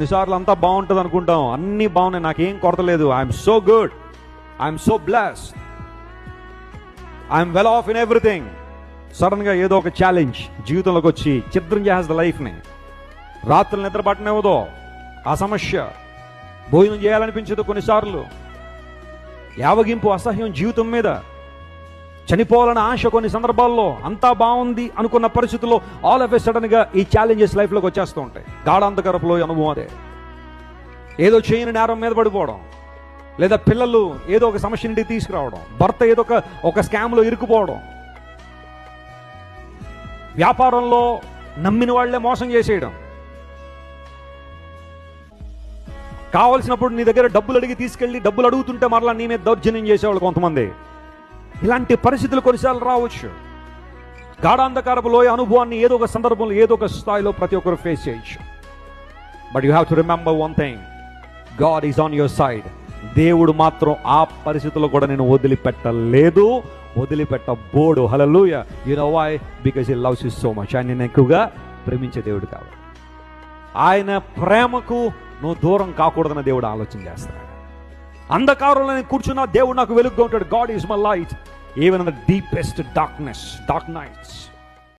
కొన్నిసార్లు అంతా బాగుంటుంది అనుకుంటాం అన్నీ బాగున్నాయి. నాకేం కొరత లేదు. I'm so good I'm so bless I'm well off in everything సడన్గా ఏదో ఒక ఛాలెంజ్ జీవితంలోకి వచ్చి చిత్రం చేసేది లైఫ్ని రాత్రులు నిద్ర పట్టనివ్వదో ఆ సమస్య. భోజనం చేయాలనిపించదు కొన్నిసార్లు. యావగింపు అసహ్యం జీవితం మీద. చనిపోవాలని ఆశ కొన్ని సందర్భాల్లో అంతా బాగుంది అనుకున్న పరిస్థితుల్లో ఆల్ ఆఫ్ ఎ సడన్గా ఈ ఛాలెంజెస్ లైఫ్లోకి వచ్చేస్తూ ఉంటాయి. గాఢాంధకరపులో అనుభవం అదే. ఏదో చేయని నేరం మీద పడిపోవడం లేదా పిల్లలు ఏదో ఒక సమస్య నుండి తీసుకురావడం భర్త ఏదో ఒక ఒక స్కామ్లో ఇరుక్కుపోవడం వ్యాపారంలో నమ్మిన వాళ్ళే మోసం చేసేయడం. కావలసినప్పుడు నీ దగ్గర డబ్బులు అడిగి తీసుకెళ్ళి డబ్బులు అడుగుతుంటే మరలా నీ మీద దౌర్జన్యం చేసేవాళ్ళు కొంతమంది. ఇలాంటి పరిస్థితులు కొన్నిసార్లు రావచ్చు. గాఢాంధకారపు లోయ అనుభవాన్ని ఏదో ఒక సందర్భంలో ఏదో ఒక స్థాయిలో ప్రతి ఒక్కరు ఫేస్ చేయొచ్చు. But you have to remember one thing God is on your side దేవుడు మాత్రం ఆ పరిస్థితుల్లో కూడా నేను వదిలిపెట్టలేదు. వదిలిపెట్టబోడు. Hallelujah you know why because he loves us so much ఆయన నేను ఎక్కువగా ప్రేమించే దేవుడు కావాలి. ఆయన ప్రేమకు నువ్వు దూరం కాకూడదన్న దేవుడు ఆలోచన చేస్తాడు అంధకారంలో నేను కూర్చున్నా దేవుడు నాకు వెలుగుగా ఉంటాడు. God is my light even the deepest darkness dark nights